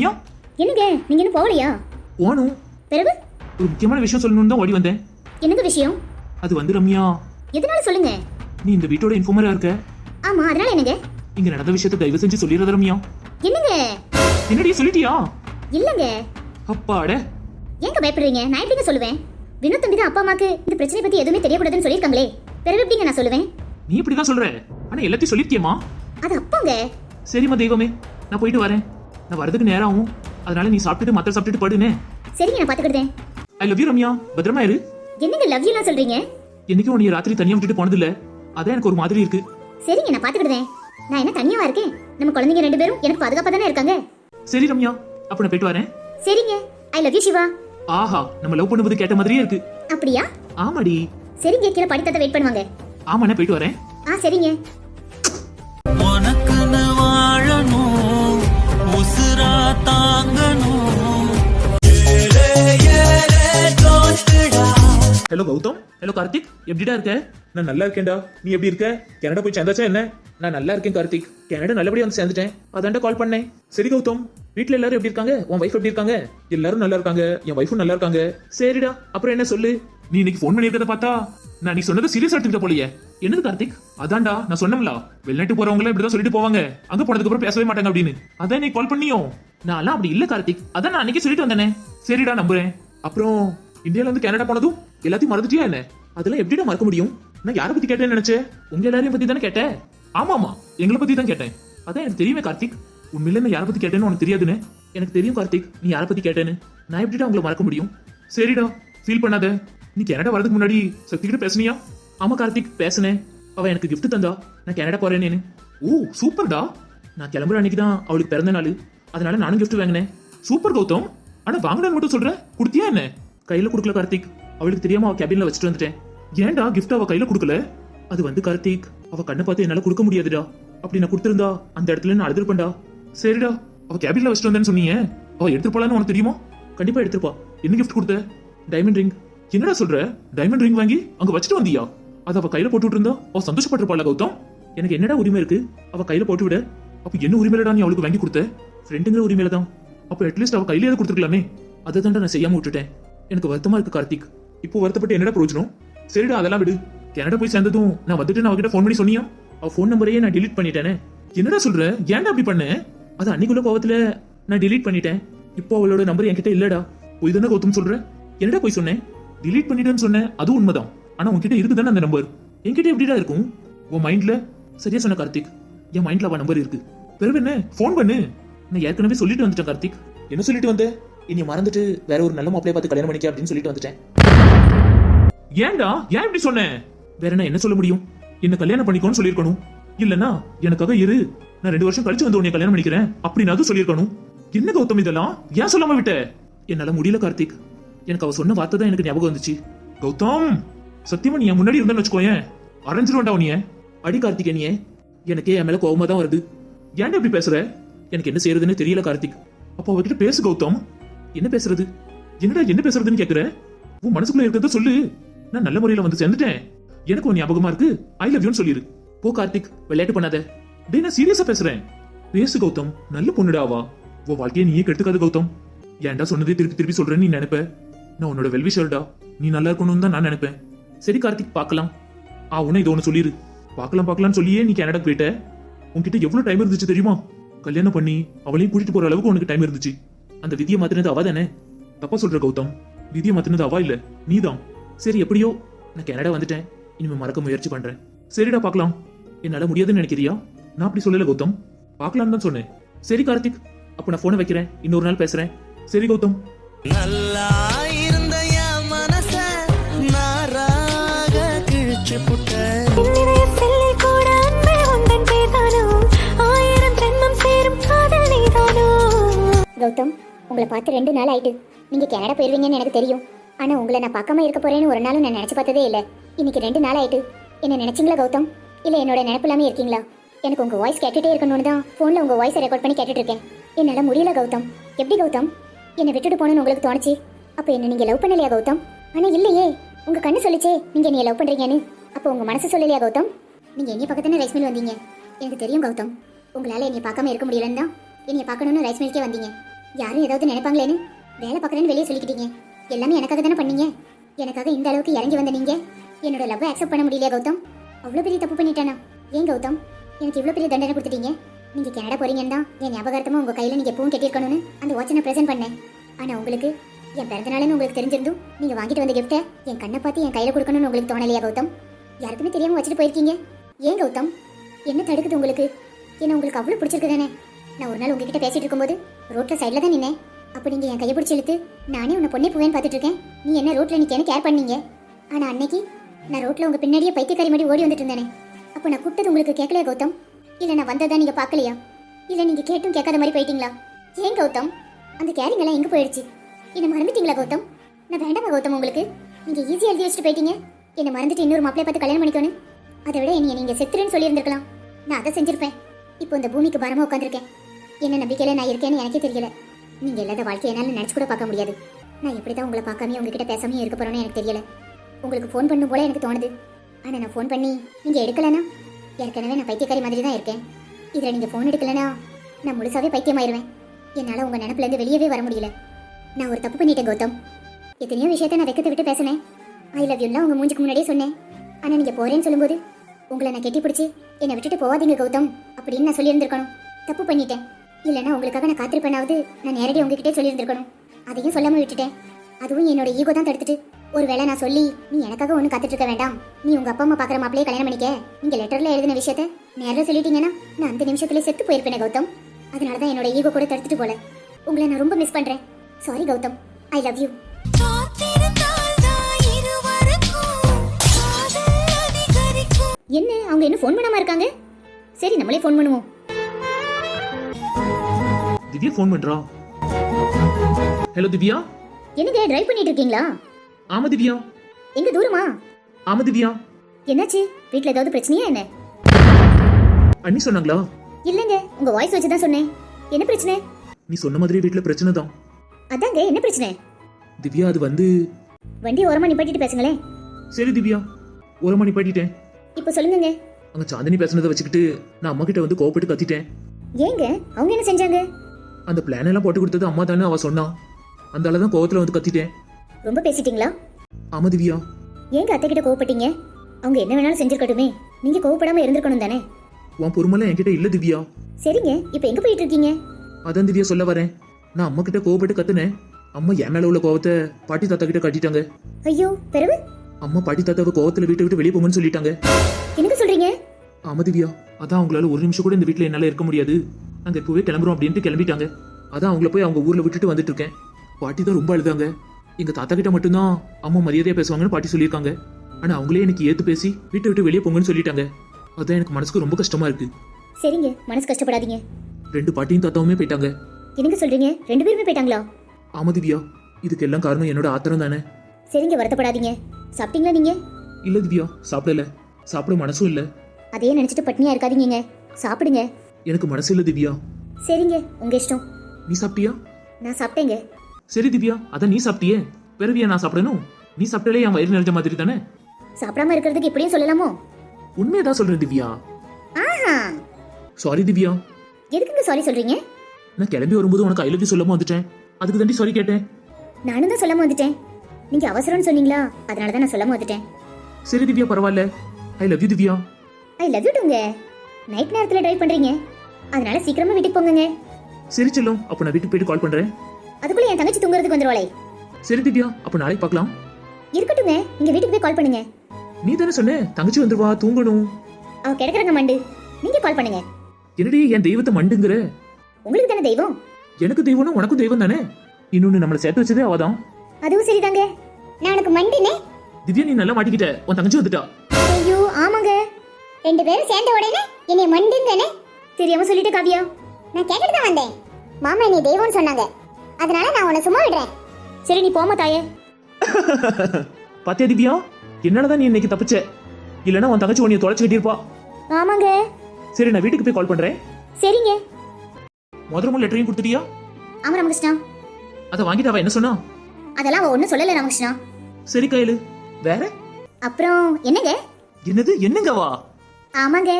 ரம்யா? என்னங்க நீங்க இன்னும் போகலையா? போகணும் பிறகு? ஒரு முக்கியமான விஷயம் சொல்லணும்னு தான் ஓடி வந்தேன். என்னங்க விஷயம்? அது வந்து ரம்யா. எதனால சொல்லுங்க? நீ இந்த வீட்டோட இன்ஃபார்மரா இருக்க. ஆமா அதனால என்னங்க? இங்க நடந்த விஷயத்தை தயவு செஞ்சு சொல்லிடுறத ரம்யா. என்னங்க? என்னடி சொல்லிட்டியா? இல்லங்க. அப்பாட. ஏங்க பயப்படுறீங்க? நான் எப்படிங்க சொல்லுவேன்? வினோத் தம்பி தான் அப்பா அம்மாக்கு இந்த பிரச்சனை பத்தி எதுவுமே தெரியக்கூடாதுன்னு சொல்லியிருக்காங்களே. பிறகு எப்படிங்க நான் சொல்லுவேன்? நீ இப்படிதான் சொல்ற. ஆனா எல்லாத்தையும் சொல்லிருக்கியம்மா அது அப்பாங்க. சரிம்மா தெய்வமே நான் போயிட்டு வரேன். நான் வரதுக்கு நேரம் ஆகும் அதனால நீ சாப்பிட்டுட்டு மத்த சாப்பிட்டுட்டு படுனே. சரிங்க நான் பாத்துக்கிட்டேன் ஐ லவ் யூ ரம்யா. பத்திரமா இரு. என்னங்க லவ் யூலாம் சொல்றீங்க? என்னைக்கும் உன்னை ராத்திரி தனியா விட்டுட்டு போனது இல்ல அதான் எனக்கு ஒரு மாதிரி இருக்கு. சரிங்க நான் பாத்துக்கிட்டேன் நான் என்ன தனியாவா இருக்கேன்? நம்ம குழந்தைங்க ரெண்டு பேரும் எனக்கு பாதுகாப்பா தானே இருக்காங்க? சரி ரம்யா. அப்ப நான் போயிட்டு வரேன். சரிங்க. I love you Siva. ஆஹா நம்ம லவ் பண்ணுவது கேட்ட மாதிரியே இருக்கு. அப்படியா? ஆமாடி. சரிங்க கீழே படித்தத்தை வெயிட் பண்ணுவாங்க. ஆமா நான் போயிட்டு வரேன். ஆ சரிங்க. தாங்கணும் ஹலோ கௌதம். ஹலோ கார்த்திக். எப்படிடா இருக்க? நான் நல்லா இருக்கேன்டா. நீ எப்படி இருக்க? கனடா போய் சேர்ந்தாச்சா என்ன? நான் நல்லா இருக்கேன் கார்த்திக். கனடா நல்லபடியா வந்து சேர்ந்துட்டேன். அதான்டா கால் பண்ணேன். சரி கௌதம். வீட்ல எல்லாரும் எப்படி இருக்காங்க? உன் வைஃப் எப்படி இருக்காங்க? எல்லாரும் நல்லா இருக்காங்க. என் வைஃபும் நல்லா இருக்காங்க. சரிடா. அப்புறம் என்ன சொல்லு? நீ இன்னைக்கு ஃபோன் பண்ணியிருக்கத பார்த்தா நான் நீ சொன்னதை சீரியஸ் எடுத்துக்கிட்ட போலியே. என்னது கார்த்திக்? அதான்டா நான் சொன்னோம்ல வெளிநாட்டு போறவங்க இப்படிதான் சொல்லிட்டு போவாங்க. அங்க போனதுக்கு அப்புறம் பேசவே மாட்டாங்க அப்படின்னு. அதான் நீ கால் பண்ணியோ? நான்லாம் அப்படி இல்ல கார்த்திக். அதான் நான் அன்னைக்கு சொல்லிட்டு வந்தேனே. சரிடா நம்புறேன். அப்புறம் இந்தியால இருந்து கனடா போனதும் எல்லாத்தையும் மறந்துட்டியா என்ன? அதெல்லாம் எப்படிடா மறக்க முடியும்? நான் யாரை பத்தி கேட்டேன்னு நினைச்சேன் உங்க எல்லாரையும் பத்தி தானே கேட்டேன்? ஆமா ஆமா எங்களை பத்தி தான் கேட்டேன். அதான் எனக்கு தெரியுமே கார்த்திக். உண்மையில நான் யாரை பத்தி கேட்டேன்னு உனக்கு தெரியாதுன்னு? எனக்கு தெரியும் கார்த்திக் நீ யாரை பத்தி கேட்டேன்னு. நான் எப்படிடா உங்களை மறக்க முடியும்? சரிடா ஃபீல் பண்ணாத. நீ கனடா வரதுக்கு முன்னாடி சக்தி கிட்ட பேசுனியா? ஆமா கார்த்திக் பேசுனேன். அவ எனக்கு கிஃப்ட் தந்தா. நான் கனடா போறேன்னு ஓ சூப்பர்டா. நான் கிளம்புற அன்னைக்கு தான் அவளுக்கு பிறந்த நாள். அதனால நானும் கிஃப்ட் வாங்கினேன். சூப்பர் கௌதம். ஆனா வாங்கினேன்னு மட்டும் சொல்ற? குடுத்தியா என்ன? கையில கொடுக்கல கார்த்திக். அவளுக்கு தெரியாம அவ கேபின்ல வச்சுட்டு வந்துட்டேன். ஏன்டா கிஃப்ட் அவ கையில கொடுக்கல? அது வந்து கார்த்திக். அவ கண்ணை பார்த்து என்னால கொடுக்க முடியாதுடா. அப்படி நான் கொடுத்திருந்தா அந்த இடத்துல நான் அழுதுருப்பேன்டா. சரிடா அவ கேபின்ல வச்சுட்டு வந்தேன்னு சொன்னீங்க. அவ எடுத்துட்டு போலான்னு உனக்கு தெரியுமா? கண்டிப்பா எடுத்துருப்பா. என்ன கிஃப்ட் கொடுத்த? டைமண்ட் ரிங் என்னடா சொல்ற? டைமண்ட் ரிங் வாங்கி அங்க வச்சுட்டு வந்தியா? அது அவ கையில போட்டு இருந்தா அவ சந்தோஷப்பட்டிருப்பாள் கௌதம்? எனக்கு என்னடா உரிமை இருக்கு? அவ கையில போட்டு விட. அப்ப என்ன உரிமையிலடா நீ அவளுக்கு வாங்கி கொடுத்த? ஃப்ரெண்டுங்கிற உரிமையில தான். அப்ப அட்லீஸ்ட் அவ கையிலேயே கொடுத்துருக்கலாமே. அதை தான்டா நான் செய்யாம விட்டுட்டேன். எனக்கு வருத்தமா இருக்கு கார்த்திக். இப்போ வருத்தப்பட்டு என்னடா பிரயோஜனம்? சரிடா அதெல்லாம் விடு. கனடா போய் சேர்ந்ததும் நான் வந்துட்டு நான் அவகிட்ட ஃபோன் பண்ணி சொன்னியா? அவ ஃபோன் நம்பரையே நான் டிலீட் பண்ணிட்டேனே. என்னடா சொல்ற? ஏன்டா அப்படி பண்ண? அது அன்னைக்குள்ள கோவத்துல நான் டிலீட் பண்ணிட்டேன். இப்போ அவளோட நம்பர் என்கிட்ட இல்லடா. போய் தானே கௌதம் சொல்ற? என்னடா போய் சொன்னேன் டிலீட் பண்ணிட்டேன்னு சொன்னேன் அதுவும் உண்மைதான். ஆனா உன்கிட்ட இருக்குதானே அந்த நம்பர் என்கிட்ட எப்படிடா இருக்கும்? உன் மைண்ட்ல சரியா சொன்ன கார்த்திக். என் மைண்ட்ல அவ நம்பர் இருக்கு. பிறகு என்ன? ஃபோன் பண்ணு. நான் ஏற்கனவே சொல்லிட்டு வந்துட்டேன் கார்த்திக். என்ன சொல்லிட்டு வந்த? இனி மறந்துட்டு வேற ஒரு நல்ல மாப்பிளைய பார்த்து கல்யாணம் பண்ணிக்க அப்படின்னு சொல்லிட்டு வந்துட்டேன். ஏன்டா? ஏன் இப்படி சொன்னேன் வேற நான் என்ன சொல்ல முடியும்? என்ன கல்யாணம் பண்ணிக்கோன்னு சொல்லியிருக்கணும். இல்லனா எனக்காக இரு. நான் ரெண்டு வருஷம் கழிச்சு வந்து உன்னை கல்யாணம் பண்ணிக்கிறேன். அப்படின்னு சொல்லியிருக்கணும். என்ன கௌதம் இதெல்லாம்? ஏன் சொல்லாம விட்ட? என்னால முடியல கார்த்திக். எனக்கு அவ சொன்ன வார்த்தை தான் எனக்கு ஞாபகம் வந்துச்சு. கௌதம்! சத்தியமா நீ என் முன்னாடி இருந்தேன்னு வச்சுக்கோயேன். அரைஞ்சிருவேன்டா உனிய அடி கார்த்திகேனியே எனக்கே என் மேல கோவமா தான் வருது. ஏன்டா இப்படி பேசுற? எனக்கு என்ன செய்யறதுன்னு தெரியல கார்த்திக். அப்போ அவகிட்ட பேசு கௌதம். என்ன பேசுறது? என்னடா என்ன பேசுறதுன்னு கேக்குற? உன் மனசுக்குள்ள இருக்கிறத சொல்லு. நான் நல்ல முறையில வந்து சேர்ந்துட்டேன். எனக்கு ஒரு ஞாபகமா இருக்கு. ஐ லவ் யூன்னு சொல்லிரு. போ கார்த்திக். விளையாட்டு பண்ணாத. டே நான் சீரியஸா பேசுறேன். பேசு கௌதம். நல்ல பொண்ணுடா உன் வாழ்க்கையை நீயே கெடுத்துக்காத கௌதம். ஏன்டா சொன்னதே திருப்பி திருப்பி சொல்றேன்னு நீ நினைப்ப? நான் உன்னோட வெல்விஷர்டா நீ நல்லா இருக்கணும்னு தான் நான் நினைப்பேன். சரி கார்த்திக் பார்க்கலாம் ஆ உன்னை இது ஒன்று சொல்லிரு. பார்க்கலாம் பார்க்கலாம்னு சொல்லியே நீ கனடா போயிட்ட. உன்கிட்ட எவ்வளவு டைம் இருந்துச்சு தெரியுமா? கல்யாணம் பண்ணி அவளையும் கூட்டிட்டு போற அளவுக்கு உனக்கு டைம் இருந்துச்சு. அந்த விதியை மாத்தினது அவ தானே? தப்பா சொல்ற கௌதம். விதியை மாத்தினது அவா இல்ல நீதான். சரி எப்படியோ நான் கனடா வந்துட்டேன். இனிமே மறக்க முயற்சி பண்றேன். சரிடா பார்க்கலாம். என்னால முடியாதுன்னு நினைக்கிறியா? நான் அப்படி சொல்லல கௌதம். பார்க்கலாம்னு தான் சொன்னேன். சரி கார்த்திக். அப்ப நான் போனை வைக்கிறேன். இன்னொரு நாள் பேசுறேன். சரி கௌதம். நல்லா கௌதம் உங்களை பார்த்து ரெண்டு நாள் ஆயிட்டு. நீங்க கனடா போயிருவீங்கன்னு எனக்கு தெரியும். ஆனா உங்களை நான் பார்க்காம இருக்க போறேன்னு ஒரு நாளும் நான் நினைச்சு பார்த்ததே இல்லை. இன்னைக்கு ரெண்டு நாள் ஆயிட்டு. என்ன நினைச்சீங்களா கௌதம்? இல்லை என்னோட நினைப்பு இல்லாம இருக்கீங்களா? எனக்கு உங்க வாய்ஸ் கேட்டுட்டே இருக்கணும்னு தான் போன்ல உங்க வாய்ஸை ரெக்கார்ட் பண்ணி கேட்டுட்டு இருக்கேன் என்னால முடியல கௌதம். எப்படி கௌதம்? என்னை விட்டுட்டு போகணும்னு உங்களுக்கு தோணுச்சு. அப்ப என்ன நீங்க லவ் பண்ணலையா கௌதம்? ஆனா இல்லையே. உங்க கண்ணு சொல்லிச்சே நீங்க என்னைய லவ் பண்றீங்கன்னு. அப்போ உங்க மனசு சொல்லலையா கௌதம்? நீங்க என்னைய பக்கத்தானே ரைஸ் மில் வந்தீங்க. எனக்கு தெரியும் கௌதம். உங்களால என்னை பார்க்காம இருக்க முடியலன்னு தான் என்னைய பார்க்கணும்னு ரைஸ் மில்கே வந்தீங்க. யாரும் ஏதாவது நினைப்பாங்களேன்னு? வேலை பார்க்குறேன்னு வெளியே சொல்லிக்கிட்டீங்க. எல்லாமே எனக்காக தானே பண்ணீங்க? எனக்காக இந்த அளவுக்கு இறங்கி வந்த நீங்க? என்னோட லவ் அக்செப்ட் பண்ண முடியலையா கௌதம்? அவ்வளோ பெரிய தப்பு பண்ணிட்டேனா? ஏன் கௌதம்? எனக்கு இவ்வளோ பெரிய தண்டனை கொடுத்துட்டீங்க? நீங்கள் கனடா போறீங்கன்னு தான் என் ஞாபகார்த்தமாக உங்கள் கையில் நீங்கள் எப்பவும் கட்டியிருக்கணும்னு அந்த வாட்சை நான் ப்ரெசென்ட் பண்ணேன். ஆனால் உங்களுக்கு என் பிறந்த உங்களுக்கு தெரிஞ்சிருந்தும் நீங்கள் வாங்கிட்டு வந்த கிஃப்ட்டை என் கண்ணை பார்த்து என் கையில் கொடுக்கணும்னு உங்களுக்கு தோணலையா கௌதம்? யாருக்குமே தெரியாமல் வச்சுட்டு போயிருக்கீங்க. ஏன் கௌதம்? என்ன தடுக்குது உங்களுக்கு? என்ன உங்களுக்கு அவ்வளோ பிடிச்சிருக்கு தானே? நான் ஒரு நாள் உங்ககிட்ட பேசிட்டு இருக்கும்போது ரோட்ல சைடில் தான் நின்னேன் அப்போ நீங்க என் கையை பிடிச்சி இழுத்து நானே உன்னை பொண்ணே போவேன்னு பார்த்துட்டு இருக்கேன் நீ என்ன ரோட்ல நிக்கேன்னு கேர் பண்ணீங்க? ஆனா அன்னைக்கு நான் ரோட்ல உங்க பின்னாடியே பைத்தியக்காரி மாதிரி ஓடி வந்துட்டு இருந்தேனே. அப்போ நான் கூப்பிட்டது உங்களுக்கு கேட்கலையா கௌதம்? இல்ல நான் வந்ததா நீங்க பார்க்கலையா? இல்ல நீங்க கேட்டும் கேட்காத மாதிரி போயிட்டீங்களா? ஏன் கௌதம்? அந்த கேரிங் எல்லாம் எங்க போயிடுச்சு? என்ன மறந்துட்டீங்களா கௌதம்? நான் வேண்டாமா கௌதம் உங்களுக்கு? நீங்க ஈஸியா எழுதி வச்சுட்டு போயிட்டீங்க. என்ன மறந்துட்டு இன்னொரு மாப்பிளைய பார்த்து கல்யாணம் பண்ணிக்கணும் அதை விட என்னைய நீங்க செத்துருன்னு சொல்லியிருந்திருக்கலாம். நான் அதை செஞ்சிருப்பேன். இப்போ இந்த பூமிக்கு பாரமா உட்காந்துருக்கேன் என்ன நம்பிக்கையில நான் இருக்கேன்னு எனக்கே தெரியல. நீங்க இல்லாத வாழ்க்கையை என்னால நினைச்சு கூட பார்க்க முடியாது. நான் எப்படி தான் உங்களை பார்க்காம உங்ககிட்ட பேசாம இருக்க போறேன்னு எனக்கு தெரியல. உங்களுக்கு ஃபோன் பண்ணும் போல எனக்கு தோணுது. ஆனா நான் ஃபோன் பண்ணி நீங்க எடுக்கலனா? ஏற்கனவே நான் பைத்தியக்காரி மாதிரி தான் இருக்கேன். இதுல நீங்க ஃபோன் எடுக்கலனா நான் முழுசாவே பைத்தியமாயிருவேன். என்னால உங்க நினப்புல இருந்து வெளியவே வர முடியல. நான் ஒரு தப்பு பண்ணிட்டேன் கௌதம். எத்தனையோ விஷயத்த நான் வெக்கத்தை விட்டு பேசினேன். ஐ லவ் யூலாம் உங்க மூஞ்சுக்கு முன்னாடியே சொன்னேன். ஆனா நீங்க போறேன்னு சொல்லும்போது உங்களை நான் கெட்டி பிடிச்சி என்னை விட்டுட்டு போவாதீங்க கௌதம். அப்படின்னு நான் சொல்லியிருந்திருக்கணும். தப்பு பண்ணிட்டேன். இல்லைன்னா உங்களுக்காக நான் காத்திருப்பேனாவது நான் நேரடியாக உங்ககிட்டே சொல்லியிருந்திருக்கணும். அதையும் சொல்லாம விட்டுட்டேன். அதுவும் என்னோட ஈகோ தான் தடுத்துட்டு. ஒருவேளை நான் சொல்லி நீ எனக்காக ஒன்றும் காத்துட்டு இருக்க வேண்டாம். நீ உங்க அப்பா அம்மா பார்க்குற மாப்பிளையே கல்யாணம் பண்ணிக்க. நீங்க லெட்டர்ல எழுதின விஷயத்த நேரில் சொல்லிட்டீங்கன்னா நான் அந்த நிமிஷத்துல செத்து போயிருப்பேனே கௌதம். அதனால தான் என்னோட ஈகோ கூட தடுத்துட்டு போல. உங்களை நான் ரொம்ப மிஸ் பண்றேன். Sorry Gautham. I love you என்ன? அவங்க இன்னும் ஃபோன் பண்ணாம இருக்காங்க? சரி நம்மளே ஃபோன் பண்ணுவோம். திவ்யா ஃபோன் பண்றா. ஹலோ திவ்யா? என்னங்க டிரைவ் பண்ணிட்டு இருக்கீங்களா ஆமா திவ்யா. எங்க தூரமா? ஆமா திவ்யா. என்னாச்சு? வீட்ல ஏதாவது பிரச்சனையா என்ன? அண்ணி சொன்னாங்களா? இல்லங்க உங்க வாய்ஸ் வச்சு தான் சொன்னேன். என்ன பிரச்சனை? நீ சொன்ன மாதிரி வீட்ல பிரச்சனை தான். அதாங்க என்ன பிரச்சனை? திவ்யா அது வந்து வண்டியை ஓரமா நிப்பாட்டிட்டு பேசுங்களேன். சரி திவ்யா. ஒரு மணி பாட்டிட்டேன் இப்போ சொல்லுங்கங்க. அங்க சாந்தினி பேசுனதை வச்சுக்கிட்டு நான் அம்மா கிட்ட வந்து கோவப்பட்டு கத்திட்டேன். ஏங்க அவங்க என்ன செஞ்சாங்க? அந்த பிளான் எல்லாம் போட்டு கொடுத்தது அம்மா தானே அவ சொன்னா. அந்த அளவு தான் கோவத்துல வந்து கத்திட்டேன். ரொம்ப பேசிட்டீங்களா? ஆமா திவ்யா ஏங்க அத்தை கிட்ட கோவப்பட்டீங்க? அவங்க என்ன வேணாலும் செஞ்சிருக்கட்டுமே. நீங்க கோவப்படாம இருந்திருக்கணும் தானே? உன் பொறுமெல்லாம் என்கிட்ட இல்ல திவ்யா. சரிங்க இப்போ எங்க போயிட்டு இருக்கீங்க? அதான் திவ்யா சொல்ல வரேன். நான் அம்மா கிட்ட கோவப்பட்டு கத்துனேன். அம்மா என் மேல உள்ள கோவத்தை பாட்டி தாத்தா கிட்ட காட்டிட்டாங்க. ஐயோ பிறகு? அம்மா பாட்டி தாத்தாவை கோவத்துல வீட்டை விட்டு வெளியே போங்கன்னு சொல்லிட்டாங்க. எனக்கு சொல்றீங்க? ஆமா திவ்யா அதான் அவங்களால ஒரு நிமிஷம் கூட இந்த வீட்ல என்னால இருக்க முடியாது. நாங்க இப்பவே கிளம்புறோம் அப்படின்ட்டு கிளம்பிட்டாங்க. அதான் அவங்கள போய் அவங்க ஊர்ல விட்டுட்டு வந்துட்டு இருக்கேன் பாட்டி தான் ரொம்ப அழுதாங்க. எங்க தாத்தா கிட்ட மட்டும்தான் அம்மா மரியாதையா பேசுவாங்கன்னு பாட்டி சொல்லியிருக்காங்க. ஆனா அவங்களே எனக்கு ஏத்து பேசி வீட்டை விட்டு வெளியே போங்கன்னு சொல்லிட்டாங்க. அதான் எனக்கு மனசுக்கு ரொம்ப கஷ்டமா இருக்கு. சரிங்க மனசு கஷ்டப்படாதீங்க. ரெண்டு பாட்டியும் தாத்தாவுமே போயிட்டாங்க. என்னங்க சொல்றீங்க? ரெண்டு பேருமே போயிட்டாங்களா? ஆமா திவ்யா இதுக்கு எல்லாம் காரணம் என்னோட ஆத்திரம் தானே. சரிங்க வருத்தப்படாதீங்க. சாப்பிட்டீங்களா நீங்க? இல்ல திவ்யா சாப்பிடல. சாப்பிட மனசும் இல்ல. அதையே நினைச்சிட்டு பட்னியா இருக்காதீங்க சாப்பிடுங்க. எனக்கு மனசு இல்ல திவ்யா. சரிங்க உங்க இஷ்டம். நீ சாப்பிட்டியா? நான் சாப்பிட்டேங்க. சரி திவ்யா அதான் நீ சாப்பிட்டியே. பிறவியா நான் சாப்பிடணும்? நீ சாப்பிட்டாலே என் வயிறு நிறைஞ்ச மாதிரி தானே? சாப்பிடாம இருக்கிறதுக்கு இப்படியும் சொல்லலாமோ? உண்மையதான் சொல்றேன் திவ்யா. ஆஹா. சாரி திவ்யா. எதுக்குங்க சாரி சொல்றீங்க? நான் கிளம்பி வரும்போது உனக்கு ஐ லவ் யூ சொல்லாம வந்துட்டேன். அதுக்கு தாண்டி சாரி கேட்டேன். நானும் தான் சொல்லாம வந்துட்டேன். நீங்க அவசரம்னு சொன்னீங்களா? அதனால தான் நான் சொல்லாம வந்துட்டேன். சரி திவ்யா பரவாயில்ல. I love you Divya. I love you டுங்க. Night நேரத்துல டிரைவ் பண்றீங்க. அதனால சீக்கிரமா வீட்டுக்கு போங்கங்க. சரி செல்லும் அப்போ நான் வீட்டுக்கு போயிட்டு கால் பண்றேன். அதுக்குள்ள என் தங்கச்சி தூங்குறதுக்கு வந்துருவாளே. சரி திவ்யா அப்போ நாளைக்கு பார்க்கலாம். இருக்கட்டுங்க நீங்க வீட்டுக்கு போய் கால் பண்ணுங்க. நீ தானே சொன்ன தங்கச்சி வந்துருவா தூங்கணும். அவ கிடக்குறாங்க மண்டு. நீங்க கால் பண்ணுங்க. என்னடி என் தெய்வத்தை மண்டுங்கிற? உங்களுக்கு தானே தெய்வம்? எனக்கு தெய்வம்னா உனக்கும் தெய்வம் தானே? இன்னொன்னு நம்மளை சேர்த்து வச்சதே அவதான். அதுவும் சரிதாங்க. நான் உனக்கு மண்டுனே. திவ்யா நீ நல்லா மாட்டிக்கிட்ட. உன் தங்கச்சி வந்துட்டா. ஐயோ ஆமாங்க. ரெண்டு பேரும் சேர்ந்த உடனே என்னை மண்டுங்கனே தெரியாம சொல்லிட்டு காவியா. நான் கேட்டுட்டு தான் வந்தேன். மாமா நீ தெய்வம்னு சொன்னாங்க. அதனால நான் உன்னை சும்மா விடுறேன். சரி நீ போமா தாயே. பாத்தியா திவ்யா? என்னாலதான் நீ இன்னைக்கு தப்பிச்ச? இல்லைன்னா உன் தங்கச்சி உன்னைய தொலைச்சு கட்டியிருப்பா. ஆமாங்க. சரி நான் வீட்டுக்கு போய் கால் பண்றேன். சரிங்க. முதல் லெட்டரையும் கொடுத்துட்டியா? ஆமா ராமகிருஷ்ணா. அதை வாங்கிட்டு அவ என்ன சொன்னா? அதெல்லாம் அவ ஒன்றும் சொல்லல ராமகிருஷ்ணா. சரி கையலு. வேற? அப்புறம் என்னங்க? என்னது? என்னங்க வா ஆமாங்க.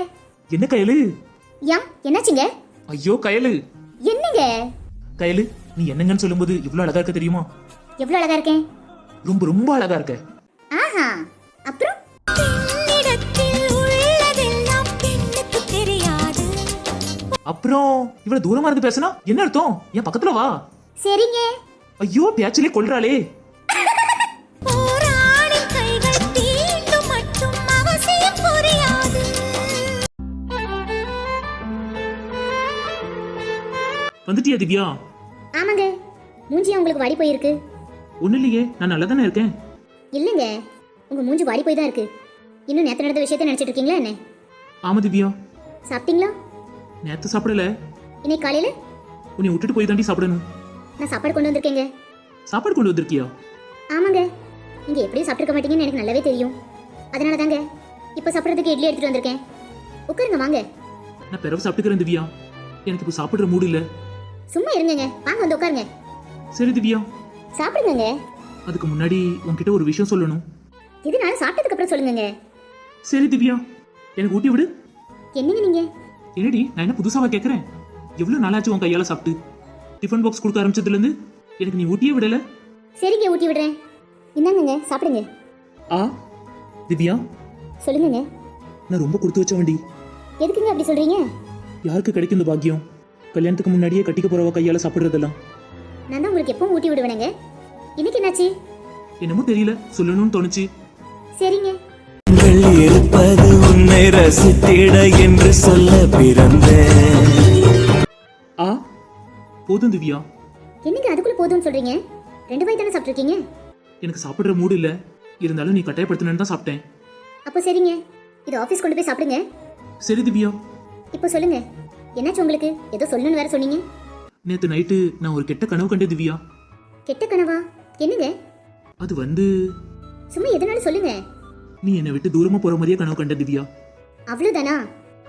என்ன கையலு? யம் என்னாச்சுங்க? ஐயோ கயலு. என்னங்க? கயலு நீ என்னங்கன்னு சொல்லும்போது இவ்வளவு அழகா இருக்க தெரியுமா? எவ்வளோ அழகா இருக்கேன்? ரொம்ப ரொம்ப அழகா இருக்க. ஆஹா அப்புறம்? அப்புறம் இவ்வளவு தூரமா இருந்து பேசினா? என்ன அர்த்தம்? என் பக்கத்துல வா. சரிங்க. ஐயோ பேச்சிலே கொல்றாளே. வந்துட்டியா திவ்யா? ஆமாங்க. மூஞ்சி உங்களுக்கு வாடி போயிருக்கு. ஒண்ணு இல்லையே நான் நல்லா தானே இருக்கேன். இல்லைங்க. உங்க மூஞ்சி வாடி போய் தான் இருக்கு. இன்னும் நேத்து நடந்த விஷயத்த நினைச்சிட்டு இருக்கீங்களா என்ன? ஆமா திவ்யா. சாப்பிட்டீங்களா? நேத்து சாப்பிடல. இன்னைக்கு காலையில? உன்னை விட்டுட்டு போய் தாண்டி சாப்பிடணும். நான் சாப்பாடு கொண்டு வந்திருக்கேங்க. சாப்பாடு கொண்டு வந்திருக்கியா? ஆமாங்க. நீங்க எப்படியும் சாப்பிட்டுருக்க மாட்டீங்கன்னு எனக்கு நல்லாவே தெரியும். அதனால தாங்க இப்போ சாப்பிட்றதுக்கு இட்லி எடுத்துட்டு வந்திருக்கேன். உட்காருங்க வாங்க. நான் பிறகு சாப்பிட்டுக்கிறேன் திவ்யா. எனக்கு இப்போ சாப்பிடுற மூடு இல்ல. சும்மா இருங்கங்க. வாங்க வந்து உட்காருங்க. சரி திவ்யா. சாப்பிடுங்கங்க. அதுக்கு முன்னாடி உன்கிட்ட ஒரு விஷயம் சொல்லணும். இதனால சாப்பிட்டதுக்கு அப்புறம் சொல்லுங்கங்க. சரி திவ்யா. எனக்கு ஊட்டி விடு. என்னங்க நீங்க? என்னடி நான் என்ன புதுசாவா கேட்கறேன் எவ்வளவு நாளாச்சு உன் கையால சாப்பிட்டு? டிஃபன் பாக்ஸ் கொடுக்க ஆரம்பிச்சதுல இருந்து எனக்கு நீ ஊட்டியே விடல. சரிங்க ஊட்டி விடுறேன். இந்தாங்கங்க சாப்பிடுங்க. ஆ திவ்யா. சொல்லுங்கங்க. நான் ரொம்ப கொடுத்து வச்ச வண்டி. எதுக்குங்க அப்படி சொல்றீங்க? யாருக்கு கிடைக்கும் இந்த பாக்கியம்? கல்யாணத்துக்கு முன்னாடியே கட்டிக்க போறவ கையால சாப்பிடுறதெல்லாம். நான் தான் உங்களுக்கு எப்பவும் ஊட்டி விடுவேனுங்க. இன்னைக்கு என்னாச்சு? என்னமோ தெரியல. சொல்லணும்னு தோணுச்சு. சரிங்க. இருப்பது உன்னை ரசித்திட என்று சொல்ல பிறந்தேன். ஆ? போதும் திவ்யா. என்னங்க அதுக்குள்ள போதும்னு சொல்றீங்க? ரெண்டு வாய் தானே சாப்பிட்ருக்கீங்க எனக்கு சாப்பிடுற மூடு இல்ல. இருந்தாலும் நீ கட்டாயப்படுத்தணும்னு தான் சாப்பிட்டேன். அப்போ சரிங்க. இது ஆஃபீஸ் கொண்டு போய் சாப்பிடுங்க. சரி திவ்யா. இப்போ சொல்லுங்க. என்னாச்சு உங்களுக்கு? ஏதோ சொல்லணும்னு வேற சொன்னீங்க. நேத்து நைட்டு நான் ஒரு கெட்ட கனவு கண்டேன் திவ்யா. கெட்ட கனவா? என்னங்க? அது வந்து சும்மா எதனாலும் சொல்லுங்க. நீ என்னை விட்டு தூரமா போற மாதிரியே கனவு கண்ட திவ்யா. அவ்வளவுதானா?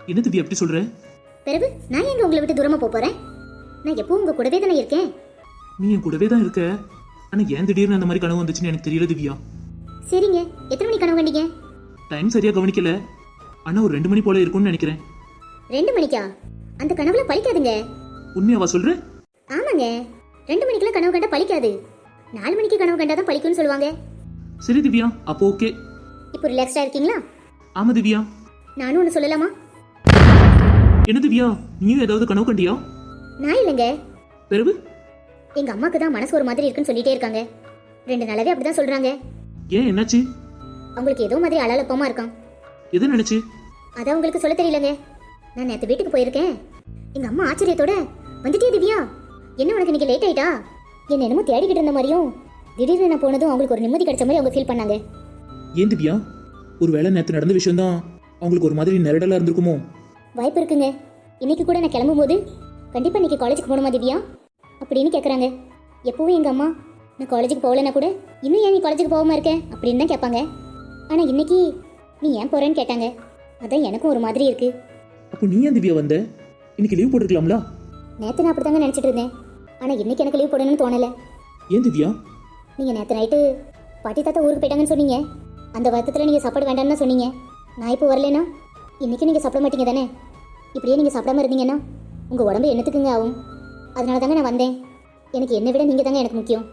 என்ன திவ்யா எப்படி சொல்ற? பிறகு நான் எங்க உங்களை விட்டு தூரமா போப் போறேன்? நான் எப்பவும் உங்க கூடவே தானே இருக்கேன். நீ என் கூடவே தான் இருக்க. ஆனா ஏன் திடீர்னு அந்த மாதிரி கனவு வந்துச்சுன்னு எனக்கு தெரியல திவ்யா. சரிங்க. எத்தனை மணி கனவு கண்டீங்க? டைம் சரியா கவனிக்கல. ஆனா ஒரு ரெண்டு மணி போல இருக்கும்னு நினைக்கிறேன். ரெண்டு மணிக்கா? அந்த கனவுல பழிக்காதுங்க. உண்மையாவா சொல்ற? ஆமாங்க. ரெண்டு மணிக்கெல்லாம் கனவு கண்டா பழிக்காது. நாலு மணிக்கு கனவு கண்டா தான் பழிக்கும்னு சொல்லுவாங்க. சரி திவ்யா அப்போ ஓகே. இப்போ ரிலாக்ஸ்டா இருக்கீங்களா? ஆமா திவ்யா. நானும் ஒன்று சொல்லலாமா? என்ன திவ்யா நீயும் ஏதாவது கனவு கண்டியா? நான் இல்லைங்க. பிறகு எங்க அம்மாக்கு தான் மனசு ஒரு மாதிரி இருக்குன்னு சொல்லிட்டே இருக்காங்க. ரெண்டு நாளாவே அப்படிதான் சொல்றாங்க. ஏன் என்னாச்சு? அவங்களுக்கு ஏதோ மாதிரி அழலப்பமா இருக்கான். எது நினைச்சு? அதான் உங்களுக்கு சொல்ல தெரியலங்க. நான் நேத்து வீட்டுக்கு போயிருக்கேன். எங்க அம்மா ஆச்சரியத்தோட வந்துட்டே திவ்யா? என்ன உனக்கு இன்னைக்கு லேட் ஆயிட்டா? என்ன என்னமோ தேடிக்கிட்டு இருந்த மாதிரியும் திடீர்னு நான் போனதும் அவங்களுக்கு ஒரு நிம்மதி கிடைச்ச மாதிரி அவங்க ஃபீல் பண்ணாங்க. ஏன் திவ்யா? ஒருவேளை நேத்து நடந்த விஷயம் தான் அவங்களுக்கு ஒரு மாதிரி நெருடலா இருந்திருக்குமோ? வாய்ப்பு இருக்குங்க. இன்னைக்கு கூட நான் கிளம்பும்போது கண்டிப்பா இன்னைக்கு காலேஜுக்கு போகணுமா திவ்யா? அப்படின்னு கேட்குறாங்க எப்பவும் எங்க அம்மா நான் காலேஜுக்கு போகலன்னா கூட இன்னும் ஏன் நீ காலேஜுக்கு போகாம இருக்க? அப்படின்னு தான் கேட்பாங்க. ஆனா இன்னைக்கு நீ ஏன் போறேன்னு கேட்டாங்க. அதான் எனக்கும் ஒரு மாதிரி இருக்கு. அப்போ நீ ஏன் திவ்யா வந்த? இன்னைக்கு லீவ் போட்டுருக்கலாம்ல? நேற்று நான் அப்படிதாங்க நினச்சிட்டு இருந்தேன். ஆனால் இன்னைக்கு எனக்கு லீவ் போடணும்னு தோணலை. ஏன் திவ்யா? நீங்கள் நேற்று நைட்டு பாட்டி தாத்தா ஊருக்கு போயிட்டாங்கன்னு சொன்னீங்க. அந்த வருத்தத்தில் நீங்கள் சாப்பாடு வேண்டாம்னு தான் சொன்னீங்க. நான் இப்போ வரலைன்னா இன்னைக்கு நீங்கள் சாப்பிட மாட்டீங்க தானே? இப்படியே நீங்கள் சாப்பிடாம இருந்தீங்கன்னா உங்கள் உடம்பு என்னத்துக்குங்க ஆகும்? அதனால தாங்க நான் வந்தேன். எனக்கு என்னை விட நீங்கள் தாங்க எனக்கு முக்கியம்.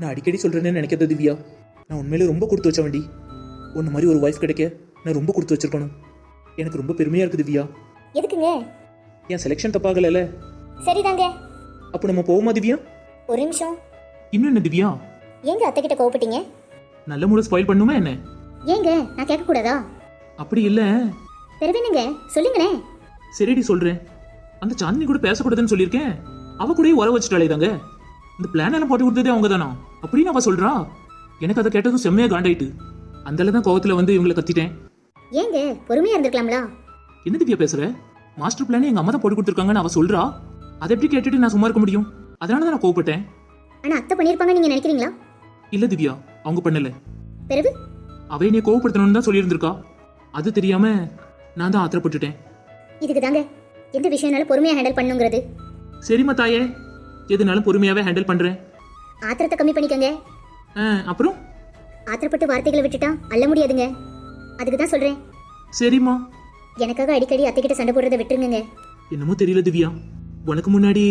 நான் அடிக்கடி சொல்றேன்னு நினைக்காத திவ்யா. நான் உண்மையிலே ரொம்ப கொடுத்து வச்ச வண்டி. உன்ன மாதிரி ஒரு வைஃப் கிடைக்க நான் ரொம்ப கொடுத்து வச்சிருக்கணும். எனக்கு ரொம்ப பெருமையா இருக்கு திவ்யா. எதுக்குங்க? என் செலெக்ஷன் தப்பாகலைல சரிதாங்க. அப்போ நம்ம போவோமா திவ்யா? ஒரு நிமிஷம். இன்னும் என்ன திவ்யா? ஏங்க அத்தை கிட்ட கோவப்பட்டீங்க? நல்ல மூட ஸ்பாயில் பண்ணுமா என்ன? ஏங்க நான் கேட்கக்கூடாதா? அப்படி இல்ல. பிறகு என்னங்க சொல்லுங்களேன். சரிடி சொல்றேன். அந்த சாந்தினி கூட பேசக்கூடாதுன்னு சொல்லியிருக்கேன். அவ கூடயே உர வச்சுட்டாளே தாங்க. இந்த பிளான் எல்லாம் போட்டு கொடுத்ததே அவங்க தானா அப்படின்னு அவ சொல்றா. எனக்கு அதை கேட்டதும் செம்மையா காண்டாயிட்டு. அந்தால தான் கோவத்துல வந்து இவங்களை கத்திட்டேன். ஏங்க பொறுமையாக இருந்திருக்கலாம்ல? என்ன திவ்யா பேசுற? மாஸ்டர் பிளான் எங்க அம்மா தான் போட்டு கொடுத்துருக்காங்கன்னு அவ சொல்றா? அதை எப்படி கேட்டுட்டு நான் சும்மா இருக்க முடியும்? அதனால தான் நான் கோவப்பட்டேன். ஆனால் அத்தை பண்ணியிருப்பாங்க நீங்கள் நினைக்கிறீங்களா? இல்ல திவ்யா அவங்க பண்ணல. பிறகு? அவ என்னைய கோவப்படுத்தணும்னு தான் சொல்லியிருந்திருக்கா. அது தெரியாம நான் தான் ஆத்திரப்பட்டுட்டேன். இதுக்கு தாங்க எந்த விஷயம்னாலும் பொறுமையாக ஹேண்டில் பண்ணுங்கிறது. சரிம்மா தாயே எதுனாலும் பொறுமையாவே ஹேண்டில் பண்றேன். ஆத்திரத்தை கம்மி பண்ணிக்கோங்க. ஆ, அப்புறம்? ஆத்திரப்பட்டு வார்த்தைகளை விட்டுட்டா அள்ள முடியாதுங்க. அதுக்கு தான் சொல்கிறேன் சரிம்மா. எனக்காக அடிக்கடி அத்தைக்கிட்ட சண்டை போடுறதை விட்டுருங்க என்னமோ தெரியல திவ்யா. உனக்கு முன்னாடி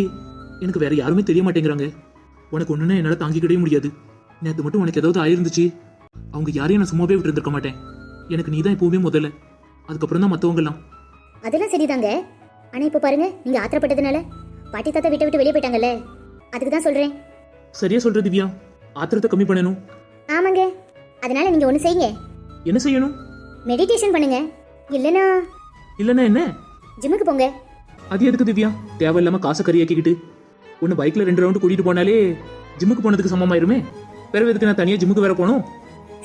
எனக்கு வேற யாருமே தெரிய மாட்டேங்கிறாங்க. உனக்கு ஒண்ணுன்னா என்னால தாங்கிக்கிடவே முடியாது. நேத்து மட்டும் உனக்கு ஏதாவது ஆயிருந்துச்சு. அவங்க யாரையும் நான் சும்மாவே விட்டு இருந்திருக்க மாட்டேன். எனக்கு நீ தான் எப்பவுமே முதல்ல. அதுக்கப்புறம் தான் மத்தவங்க எல்லாம் அதெல்லாம் சரிதாங்க. ஆனா இப்போ பாருங்க நீங்க ஆத்திரப்பட்டதுனால. பாட்டி தாத்தா வீட்டை விட்டு வெளியே போயிட்டாங்கல்ல. அதுக்கு தான் சொல்றேன். சரியா சொல்ற திவ்யா. ஆத்திரத்தை கம்மி பண்ணணும். ஆமாங்க. அதனால நீங்க ஒன்று செய்யுங்க. என்ன செய்யணும்? மெடிடேஷன் பண்ணுங்க. இல்லைன்னா இல்லைன்னா என்ன? ஜிம்முக்கு போங்க. அது எதுக்கு திவ்யா? தேவையில்லாம காசை கறியாக்கிக்கிட்டு ஒன்று பைக்ல ரெண்டு ரவுண்டு கூட்டிட்டு போனாலே ஜிம்முக்கு போனதுக்கு சமமாயிருமே. பிறகு எதுக்கு நான் தனியா ஜிம்முக்கு வேற போகணும்?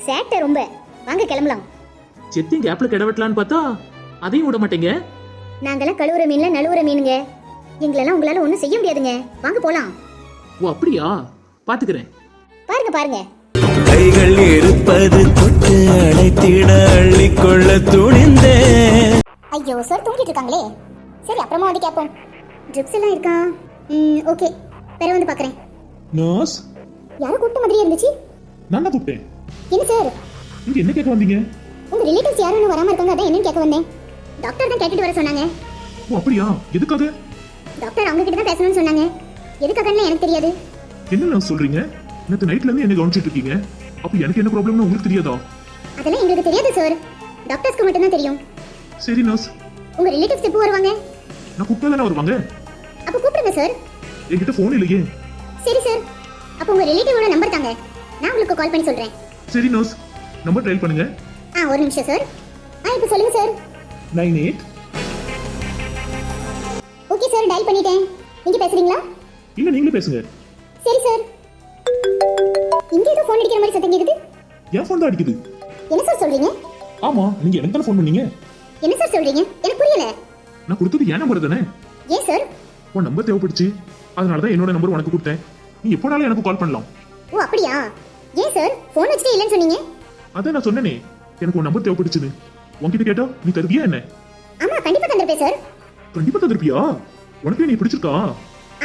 சேட்டை ரொம்ப. வாங்க கிளம்பலாம். செத்தியும் கேப்ல கிட வெட்டலான்னு பார்த்தா அதையும் விட மாட்டேங்க. நாங்கெல்லாம் கழுவுற மீன்ல நழுவுற மீனுங்க. எங்களெல்லாம் உங்களால ஒன்றும் செய்ய முடியாதுங்க. வாங்க போலாம். ஓ அப்படியா? பாத்துக்கிறேன். பாருங்க பாருங்க. கைகள் இருப்பது தொட்டு அழைத்திட அள்ளிக்கொள்ள துணிந்தேன். ஐயோ சார் தூங்கிட்டு இருக்காங்களே. சரி அப்புறமா வந்து கேட்போம் ட்ரிப்ஸ் எல்லாம் இருக்கா? ம் ஓகே வேற வந்து பார்க்குறேன் நர்ஸ் யாரை கூப்பிட்ட மாதிரியே இருந்துச்சு. நான் தான் கூப்பிட்டேன். என்ன சார் நீங்க என்ன கேட்க வந்தீங்க? உங்க ரிலேட்டிவ்ஸ் யாரும் இன்னும் வராம இருக்காங்க அதான் என்னன்னு கேட்க வந்தேன். டாக்டர் தான் கேட்டுட்டு வர சொன்னாங்க. ஓ அப்படியா? எதுக்காக? டாக்டர் அவங்க கிட்ட தான் பேசணும்னு சொன்னாங்க. எதுக்காகன்னு எனக்கு தெரியாது. என்ன நர்ஸ் சொல்றீங்க? நேற்று நைட்ல இருந்து என்ன கவனிச்சிட்டு இருக்கீங்க? அப்ப எனக்கு என்ன ப்ராப்ளம்னு உங்களுக்கு தெரியாதா? அதெல்லாம் எங்களுக்கு தெரியாது சார் டாக்டர்ஸ்க்கு மட்டும் தான் தெரியும். சரி நர்ஸ் உங்க ரிலேட்டிவ்ஸ் எப்போ வருவாங்க? நான் கூப்பிட்டா தானே வருவாங்க? அப்போ கூப்பிடுங்க சார் என்கிட்ட ஃபோன் இல்லையே. சரி சார் அப்போ உங்க ரிலேட்டிவோட நம்பர் தாங்க. நான் உங்களுக்கு கால் பண்ணி சொல்றேன். சரி நர்ஸ் நம்பர் ட்ரைல் பண்ணுங்க. ஆ ஒரு நிமிஷம் சார் ஆ இப்போ சொல்லுங்க sir nine eight okay sir dial பண்ணிட்டேன். நீங்க பேசுறீங்களா? இல்ல நீங்களே பேசுங்க. சரி சார் ஃபோன் அடிக்கிற மாதிரி சத்தம் கேக்குது? என் ஃபோன் தான் அடிக்குது? என்ன சார் சொல்றீங்க? ஆமா நீங்க எனக்கு தானே ஃபோன் பண்ணீங்க? என்ன சார் சொல்றீங்க? எனக்கு புரியல. நான் கொடுத்தது என் நம்பர் தானே? ஏன் சார் உன் நம்பர் தேவைப்படுச்சு. அதனால தான் என்னோட நம்பர் உனக்கு கொடுத்தேன். நீ எப்போனாலும் எனக்கு கால் பண்ணலாம். ஓ அப்படியா? ஏன் சார் ஃபோன் வச்சுட்டு இல்லைன்னு சொன்னீங்க. அதான் நான் சொன்னேனே. எனக்கு உன் நம்பர் தேவைப்படுச்சுது உன்கிட்ட கேட்டா நீ தருவியா என்ன? ஆமா கண்டிப்பா தந்திருப்பேன் சார் கண்டிப்பா தந்திருப்பியா? உனக்கு நீ பிடிச்சிருக்கா?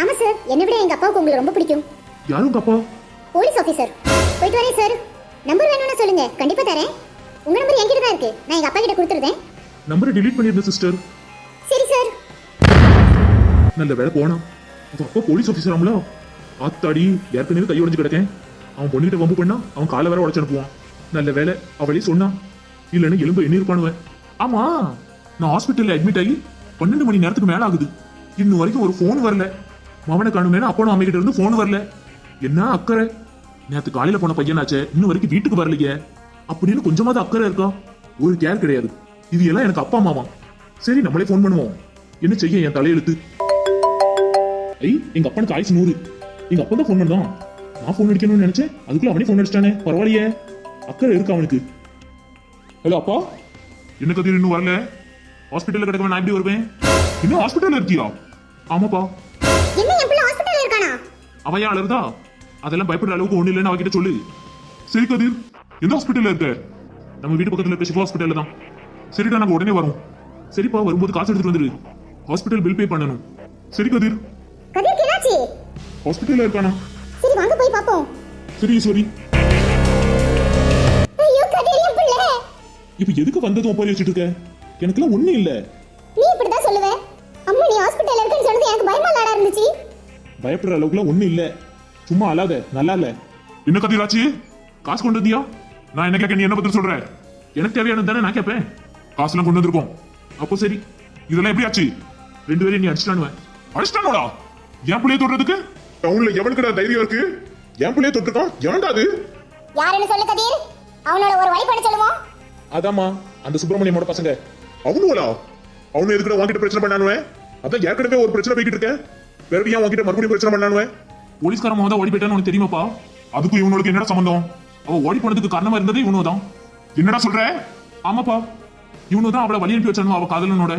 ஆமா சார் என்னை விட எங்க அப்பாவுக்கு உங்களை ரொம்ப பிடிக்கும். யாரும் உங்க அப்பா? போலீஸ் ஆஃபீஸர் போயிட்டு வரேன் சார் நம்பர் வேணும்னா சொல்லுங்க. கண்டிப்பா தரேன். உங்க நம்பர் என்கிட்ட தான் இருக்கு. நான் எங்க அப்பா கிட்ட கொடுத்துருந்தேன் நம்பரை delete பண்ணிருந்தேன் சிஸ்டர் சரி சார் நல்ல வேலை போனா. உங்க அப்பா போலீஸ் ஆஃபீஸர் ஆம்ல ஆத்தாடி ஏற்கனவே கை உடைஞ்சு கிடக்கேன். அவன் பொண்ணுகிட்ட வம்பு பண்ணா அவன் காலை வேற உடச்சு அனுப்புவான். நல்ல வேலை அவளே சொன்னான் இல்லைன்னு எலும்பு எண்ணி இருப்பானுவேன் ஆமா நான் ஹாஸ்பிட்டல்ல அட்மிட் ஆகி பன்னெண்டு மணி நேரத்துக்கு மேல ஆகுது. இன்னும் வரைக்கும் ஒரு ஃபோன் வரல. மவனை காணுமேனு அப்பனும் அம்மைகிட்ட இருந்து ஃபோன் வரல. என்ன அக்கறை? நேத்து காலையில போன பையனாச்சே இன்னும் வரைக்கும் வீட்டுக்கு வரலையே. அப்படின்னு கொஞ்சமாவது அக்கறை இருக்கா? ஒரு கேர் கிடையாது. இது எல்லாம் எனக்கு அப்பா அம்மாவா? சரி நம்மளே ஃபோன் பண்ணுவோம். என்ன செய்ய என் தலையெழுத்து? ஐ எங்க அப்பனுக்கு ஆயுசு நூறு. எங்க அப்பா தான் ஃபோன் பண்ணான் நான் ஃபோன் அடிக்கணும்னு நினைச்சேன். அதுக்குள்ள அவனே ஃபோன் அடிச்சிட்டானே. பரவாயில்லையே. அக்கறை இருக்கு அவனுக்கு? ஹலோ அப்பா? என்ன கதிர் இன்னும் வரல? ஹாஸ்பிட்டல்ல கிடக்க நான் எப்படி வருவேன்? இன்னும் ஹாஸ்பிட்டல்ல இருக்கியா? ஆமாப்பா. என்ன என் பிள்ளை ஹாஸ்பிட்டல்ல இருக்கானா? அவ ஏன் அழுறதா? அதெல்லாம் பயப்படுற அளவுக்கு ஒண்ணு இல்லைன்னு அவகிட்ட சொல்லு. சரி கதிர். எந்த ஹாஸ்பிட்டல்ல இருக்க? நம்ம வீட்டு பக்கத்துல இருக்க சிவா ஹாஸ்பிட்டல்ல தான். சரிடா நாங்க உடனே வரோம் சரிப்பா வரும்போது காசு எடுத்துட்டு வந்துரு. ஹாஸ்பிட்டல் பில் பே பண்ணணும். சரி கதிர். கதிர்க்கு என்னாச்சு? ஹாஸ்பிட்டல்ல இருக்கானா? சரி வாங்க போய் பாப்போம். சரி ஈஸ்வரி. ஐயோ கதிர் என் பிள்ளை. இப்ப எதுக்கு வந்ததும் ஒப்பாரி வச்சுட்டு இருக்க? எனக்குலாம் ஒண்ணும் இல்ல. நீ இப்படிதான் சொல்லுவ. அம்மா நீ ஹாஸ்பிட்டல்ல இருக்கேன்னு சொன்னது எனக்கு பயமா லாடா இருந்துச்சு. பயப்படுற அளவுக்குலாம் ஒண்ணும் இல்ல. சும்மா அழாத நல்லா இல்ல என்ன கதிராச்சு காசு கொண்டு வந்தியா? நான் என்ன கேட்க நீ என்ன பதில் சொல்ற? எனக்கு தேவையானது தானே நான் கேட்பேன். காசுலாம் கொண்டு வந்திருக்கோம். அப்போ சரி இதெல்லாம் எப்படி ஆச்சு? ரெண்டு பேரையும் நீ அடிச்சிட்டானுவேன் அடிச்சிட்டானோடா என் பிள்ளைய தொடுறதுக்கு? டவுன்ல எவனுக்குடா தைரியம் இருக்கு? என் பிள்ளைய தொட்டிருக்கான் எவன்டா அது? யாருன்னு சொல்லு கதிர். அவனோட ஒரு வழி பண்ண சொல்லுவோம். அதாம்மா அந்த சுப்பிரமணியமோட பசங்க. அவனுங்களா? அவனு எதுக்குடா உன்கிட்ட பிரச்சனை பண்ணானுவேன் அதான் ஏற்கனவே ஒரு பிரச்சனை போய்கிட்டு இருக்க. வேற ஏன் உன்கிட்ட மறுபடியும் பிரச்சனை பண்ணானுவேன் போலீஸ்காரன் மோத ஓடி போயிட்டான்னு உனக்கு தெரியுமாப்பா? அதுக்கும் இவனுக்கு என்னடா சம்பந்தம்? அவ ஓடி போனதுக்கு காரணமா இருந்ததே இவனு தான் என்னடா சொல்ற? ஆமாப்பா. இவனு தான் அவளை வழி அனுப்பி வச்சானு அவ காதலனோட.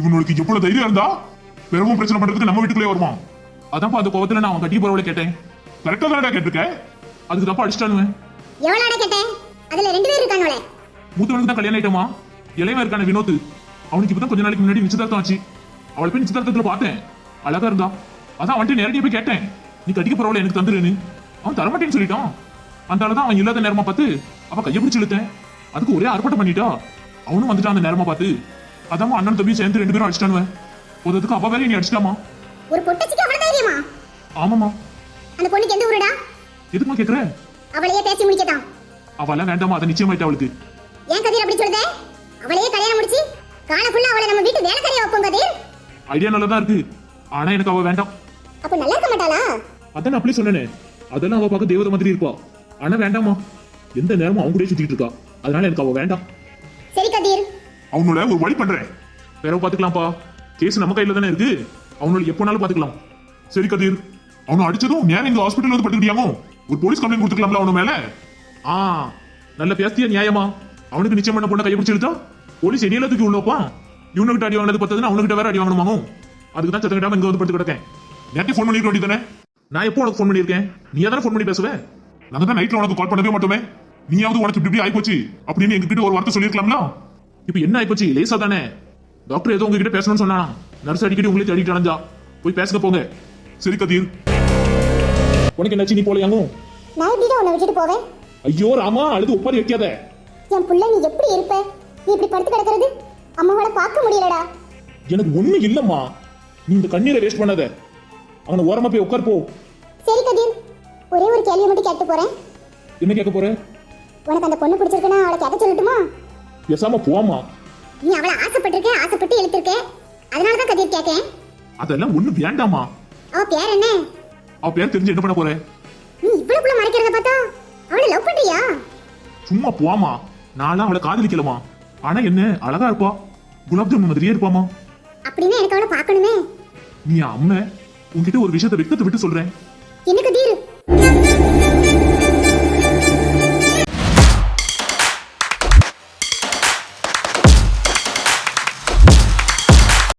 இவனுக்கு எவ்வளவு தைரியம் இருந்தா பெருமும் பிரச்சனை பண்றதுக்கு நம்ம வீட்டுக்குள்ளே வருவான். அதான்ப்பா அந்த கோவத்துல நான் அவன் கட்டி போறவளை கேட்டேன். கரெக்டா தானடா கேட்டிருக்க? அதுக்கு தப்பா அடிச்சிட்டானுவேன் எவ்வளோட கேட்டேன்? அதுல ரெண்டு பேர் இருக்கானோல மூத்தவனுக்கு தான் கல்யாணம் ஆயிட்டமா இளையவன் இருக்கான வினோத் அவனுக்கு இப்பதான் கொஞ்ச நாளைக்கு முன்னாடி நிச்சயதார்த்தம் ஆச்சு. அவளை போய் நிச்சயதார்த்தத்துல பார்த்தேன். அழகா இருந்தா. அதான் அவன்கிட்ட நேரடியா போய் கேட்டேன். நீ கட்டிக்க பரவாயில்ல எனக்கு தந்துருன்னு. அவன் தரமாட்டேன்னு சொல்லிட்டான். அந்த ஆளு தான் அவன் இல்லாத நேரமா பார்த்து அவ கையை பிடிச்சு இழுத்தேன். அதுக்கு ஒரே ஆர்ப்பாட்டம் பண்ணிட்டா. அவனும் வந்துட்டான் அந்த நேரமா பார்த்து. அதாம்மா அண்ணன் தம்பியும் சேர்ந்து ரெண்டு பேரும் அடிச்சிட்டானுவன் போததுக்கு அவ வேலையை நீ அடிச்சிட்டாமா ஒரு பொட்டச்சிக்கு அவ்வளவு தைரியமா? ஆமாமா அந்த பொண்ணுக்கு எந்த ஊருடா? எதுக்குமா கேக்குற? அவளையே பேசி முடிக்கத்தான். அவெல்லாம் வேண்டாமா அதை நிச்சயமாயிட்ட அவளுக்கு. ஏன் கதிர் அப்படி சொல்லுதே? அவளையே கல்யாணம் முடிச்சு ஃபுல்லா அவளை நம்ம வீட்டு வேலைக்காரியா வைப்போம் கதிர். ஐடியா நல்லா தான் இருக்கு. ஆனா எனக்கு அவ வேண்டாம். அப்ப நல்லா இருக்க மாட்டாளா? அதான் நான் அப்படியே சொன்னேனே. அதெல்லாம் அவ பார்க்க தேவதை மாதிரி இருப்பா. ஆனா வேண்டாமா எந்த நேரமும் அவங்க கூட சுத்திட்டு இருக்கா. அதனால எனக்கு அவ வேண்டாம். சரி கதிர். அவனோட ஒரு வழி பண்றேன். வேற பாத்துக்கலாம்ப்பா கேஸ் நம்ம கையில தானே இருக்கு. அவனோட எப்போனாலும் பாத்துக்கலாம் சரி கதிர். அவனை அடிச்சதும் நேரம் இங்க ஹாஸ்பிட்டல் வந்து படுத்துக்கிட்டியாமோ ஒரு போலீஸ் கம்ப்ளைண்ட் கொடுத்துக்கலாம்ல அவன மேல? ஆ நல்ல பேசிய நியாயமா. அவனுக்கு நிச்சயம் பண்ண பொண்ணை கையை பிடிச்சிருந்தா போலீஸ் எடியில தூக்கி உள்ளப்பா இவனுக்கிட்ட அடி வாங்கினது பார்த்ததுன்னா அவனுக்கிட்ட வேற அடி வாங்கணுமாங்க? அதுக்கு தான் சத்தங்கிட்டாம இங்க வந்து படுத்து கிடக்கேன் நேற்று ஃபோன் பண்ணிருக்க வேண்டியதானே நான் எப்போ உனக்கு ஃபோன் பண்ணியிருக்கேன்? நீ தானே ஃபோன் பண்ணி பேசுவேன் நாங்க தான் நைட்ல உனக்கு கால் பண்ணவே மாட்டோமே. நீயாவது உனக்கு இப்படி இப்படி ஆயிப்போச்சு அப்படின்னு எங்ககிட்ட ஒரு வார்த்தை சொல்லிருக்கலாம்ல இப்போ என்ன ஆயிப்போச்சு? லேசா தானே. டாக்டர் ஏதோ உங்ககிட்ட பேசணும்னு சொன்னா நர்ஸ் அடிக்கடி உங்களே தேடிட்டு அலைஞ்சா போய் பேசுங்க போங்க. சரி கதீர். உனக்கு என்னாச்சு? நீ போலையாங்க நான் எப்படிடா உன்னை விட்டுட்டு போவேன்? ஐயோ ராமா அழுது ஒப்பாரி வைக்காத என் புள்ள நீ எப்படி இருப்ப? நீ இப்படி படுத்து கிடக்கிறது? அம்மாவோட பார்க்க முடியலடா. எனக்கு ஒண்ணு இல்லம்மா. நீ இந்த கண்ணீரை வேஸ்ட் பண்ணாத. அவனை ஓரமா போய் உட்கார் போ. சரி கதிர். ஒரே ஒரு கேள்வி மட்டும் கேட்டு போறேன். என்ன கேட்க போற? உனக்கு அந்த பொண்ணு பிடிச்சிருக்குன்னா அவளை கேட்க சொல்லட்டுமா? பேசாம போமா நீ அவளை ஆசைப்பட்டிருக்க ஆசைப்பட்டு இழுத்திருக்க. அதனால தான் கதிர் கேட்கேன். அதெல்லாம் ஒண்ணு வேண்டாமா அவ பேர் என்ன? அவ பேர் தெரிஞ்சு என்ன பண்ண போற? நீ இவ்வளவுக்குள்ள மறைக்கிறத பார்த்தா அவளை லவ் பண்றியா? சும்மா போமா நான்லாம் அவளை காதலிக்கலமா ஆனா என்ன அழகா இருப்பா. குலாப் ஜாமுன் மாதிரியே இருப்பாமா அப்படின்னா எனக்கு அவளை பார்க்கணுமே. நீ அம்மை. உன்கிட்ட ஒரு விஷயத்தை வெக்கத்தை விட்டு சொல்றேன். எனக்கு